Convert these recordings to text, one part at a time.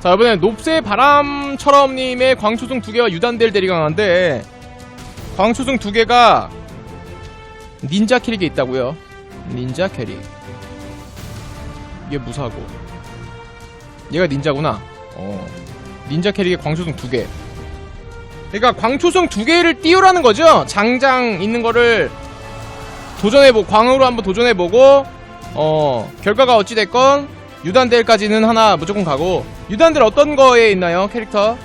자 이번에 높새 바람처럼님의 광초승 두 개와 유단델 대리강한데 광초승 두 개가 닌자 캐릭에 있다고요? 닌자 캐릭. 이게 무사고. 얘가 닌자구나. 어. 닌자 캐릭에 광초승 두개. 그러니까 광초승 두 개를 띄우라는 거죠? 장장 있는 거를 도전해보고 광으로 한번 도전해보고 어 결과가 어찌 됐건 유단델까지는 하나 무조건 가고 유단델 어떤 거에 있나요 캐릭터?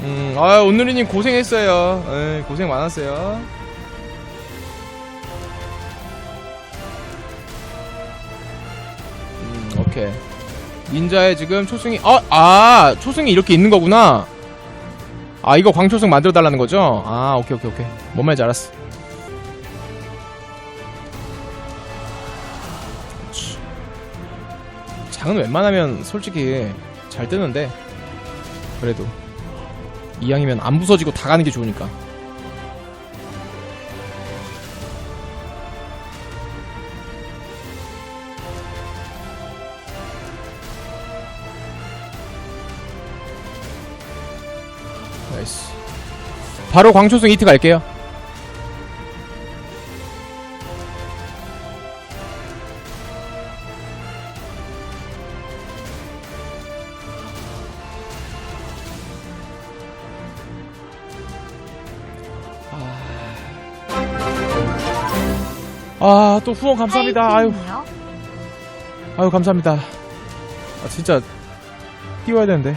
음, 아 오늘이님 고생했어요. 에이, 고생 많았어요. 음, 오케이. 닌자의 지금 초승이 아, 아 초승이 이렇게 있는 거구나. 아 이거 광초승 만들어 달라는 거죠? 아 오케이 오케이 오케이. 뭔 말인지 알았어. 장은 웬만하면 솔직히 잘 뜨는데 그래도 이왕이면 안 부서지고 다 가는 게 좋으니까. 나이스. 바로 광초승 이트 갈게요 또 후원 감사합니다 아유. 아유 감사합니다. 아 진짜 띄워야 되는데.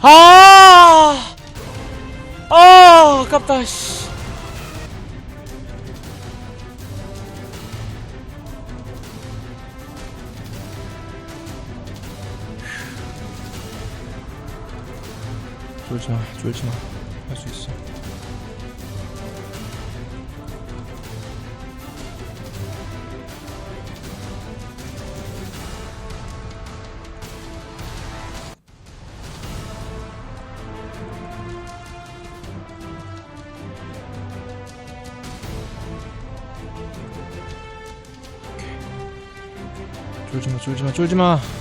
아! 아, 아깝다, 씨. 쫄지 마, 쫄지 마. 할 수 있어. 쫄지 마, 쫄지 마, 쫄지 마.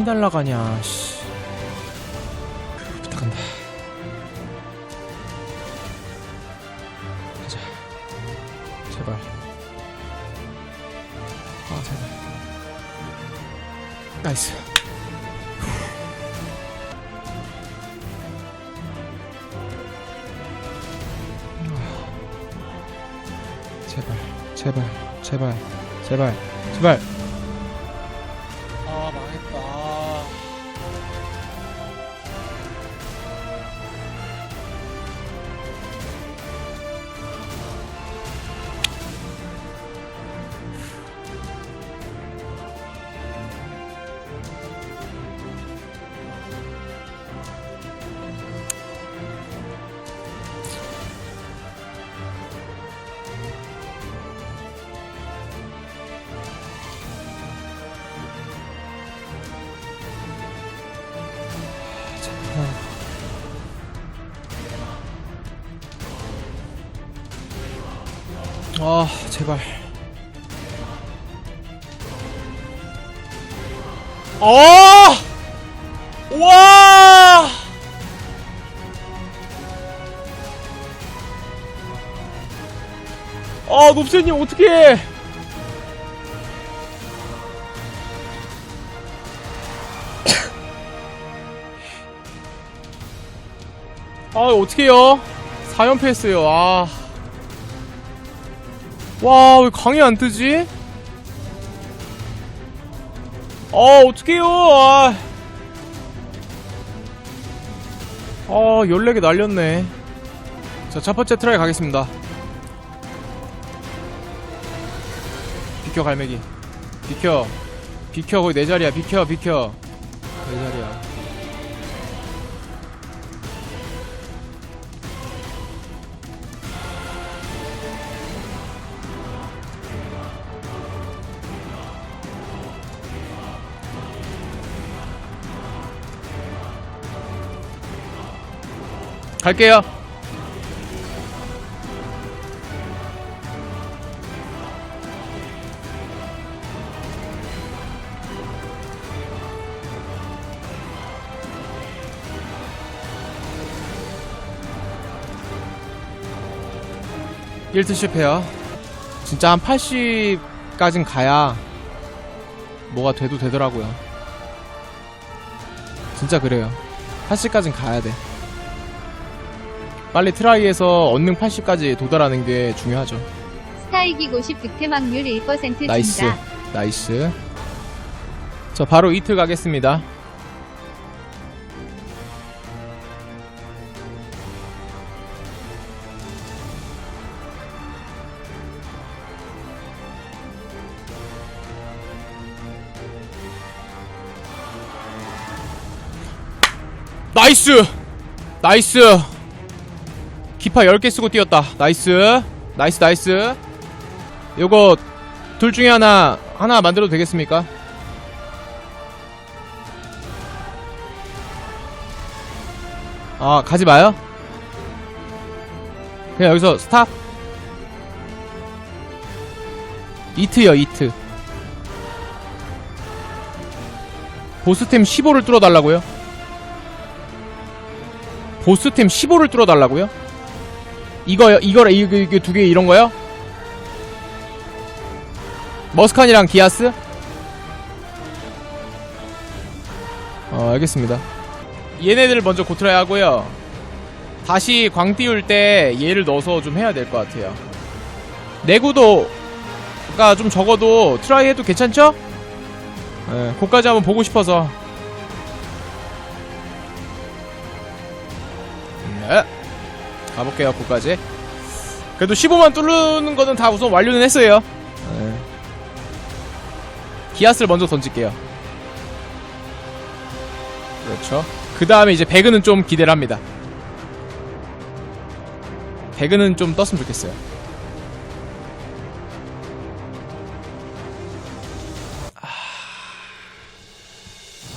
아, 장이 날라가냐, 씨. 부탁한다. 가자. 제발. 아, 제발. 나이스. 제발, 제발, 제발, 제발, 제발. 아, 제발. 아! 와! 아, 높새님 어떡해! 아, 어떡해요? 4연패 했어요, 아. 와, 왜 강이 안 뜨지? 어, 어떡해요! 아, 아 14개 날렸네. 자, 첫 번째 트라이 가겠습니다. 비켜, 갈매기. 비켜. 비켜, 거의 내 자리야. 비켜, 비켜. 내 자리야. 갈게요 일트 실패요. 진짜 한 80까진 가야 뭐가 돼도 되더라고요. 진짜 그래요. 80까진 가야 돼. 빨리 트라이해서 언능 80까지 도달하는 게 중요하죠. 스타 이기 고십 득템 확률 1% 나이스. 준다. 나이스. 자, 바로 이틀 가겠습니다. 나이스! 나이스! 기파 10개 쓰고 뛰었다. 나이스. 나이스, 나이스. 요거 둘 중에 하나 하나 만들어도 되겠습니까? 아 가지 마요. 그냥 여기서 스탑. 이트요 이트. 보스템 15를 뚫어달라고요? 보스템 15를 뚫어달라고요? 이거요? 이거라 이거 이거 두 개 이런 거요? 머스칸이랑 기아스? 어, 알겠습니다. 얘네들을 먼저 고트라야 하고요. 다시 광 띄울 때 얘를 넣어서 좀 해야 될 것 같아요. 내구도가 좀 적어도 트라이 해도 괜찮죠? 예, 그까지 한번 보고 싶어서. 네. 가볼게요, 그까지. 그래도 15만 뚫는 거는 다 우선 완료는 했어요. 예. 기아스를 먼저 던질게요. 그렇죠. 그 다음에 이제 배그는 좀 기대를 합니다. 배그는 좀 떴으면 좋겠어요.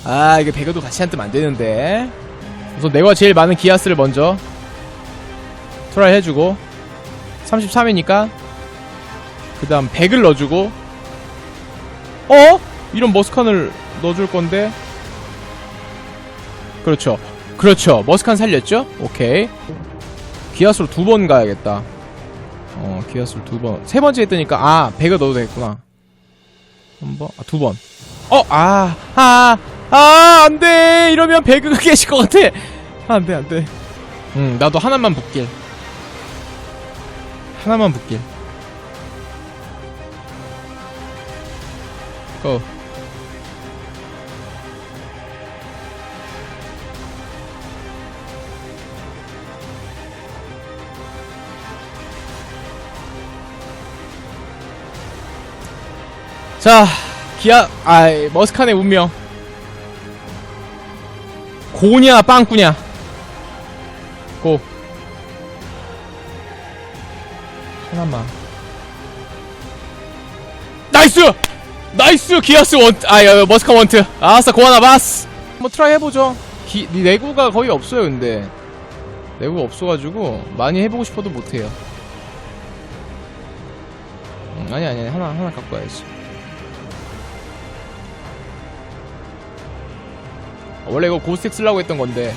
아, 이게 배그도 같이 안 뜨면 안 되는데. 우선 내가 제일 많은 기아스를 먼저 트라이 해주고 33이니까 그 다음 100을 넣어주고 어? 이런 머스칸을 넣어줄 건데 그렇죠 그렇죠 머스칸 살렸죠? 오케이 기아스로 두 번 가야겠다 어 기아스로 두번세 번째 했더니까 아 배가 넣어도 되겠구나 한번 아, 두번 어, 아, 아, 아, 안 돼. 이러면 배그가 깨질 것 같아. 아, 안 돼, 안 돼. 응, 나도 하나만 붙길. 하나만 붙길. 고. 자, 기아, 아, 머스칸의 운명. 고냐, 빵꾸냐. 고. 하나만. 나이스! 나이스! 기아스 원트, 아, 야, 머스칸 원트. 아싸, 고하나 바스! 한번 트라이 해보죠. 기, 니 내구가 거의 없어요, 근데. 내구가 없어가지고, 많이 해보고 싶어도 못해요. 음, 아니, 아니, 하나, 하나 갖고 와야지. 원래 이거 고스텍 쓰려고 했던 건데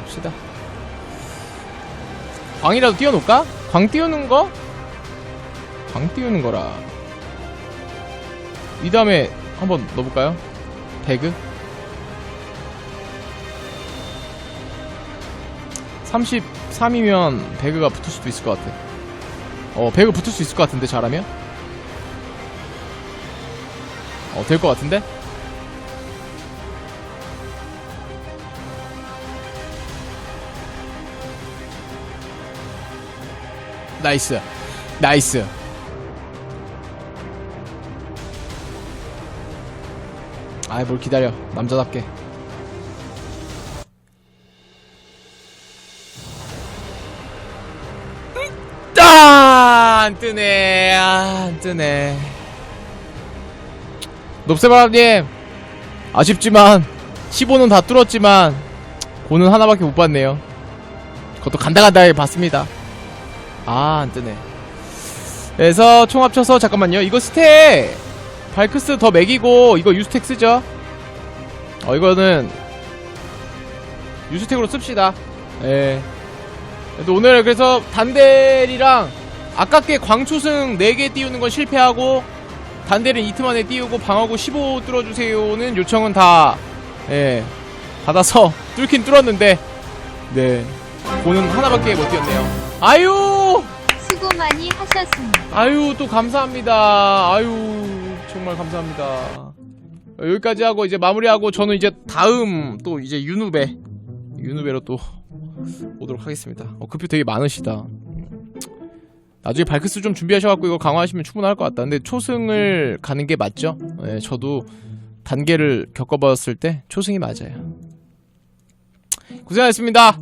갑시다 광이라도 띄워놓을까? 광 띄우는 거? 광 띄우는 거라 이 다음에 한번 넣어볼까요? 배그 33이면 배그가 붙을 수도 있을 것 같아 어 배그 붙을 수 있을 것 같은데 잘하면 어 될 것 같은데? 나이스. 나이스. 아이 뭘 기다려. 남자답게. 아, 안 뜨네. 아, 안 뜨네. 높새바람님 아쉽지만 15는 다 뚫었지만 고는 하나밖에 못 봤네요. 그것도 간다간다하게 봤습니다. 아 안 뜨네. 그래서 총 합쳐서 잠깐만요. 이거 스택! 발크스 더 매기고 이거 유스택 쓰죠? 어 이거는 유스택으로 씁시다. 예. 그래도 오늘 그래서 단델이랑 아깝게 광초승 4개 띄우는 건 실패하고 단델은 이틀 만에 띄우고 방어구 15 뚫어주세요는 요청은 다 예, 받아서 뚫긴 뚫었는데 네. 고는 하나밖에 못 띄웠네요. 아유 수고 많이 하셨습니다. 아유 또 감사합니다. 아유 정말 감사합니다. 어, 여기까지 하고 이제 마무리하고 저는 이제 다음 또 이제 윤후배 윤후배로 또 오도록 하겠습니다. 어, 급표 되게 많으시다. 나중에 발크스 좀 준비하셔갖고 이거 강화하시면 충분할 것 같다. 근데 초승을 가는 게 맞죠? 네, 저도 단계를 겪어봤을 때 초승이 맞아요. 고생하셨습니다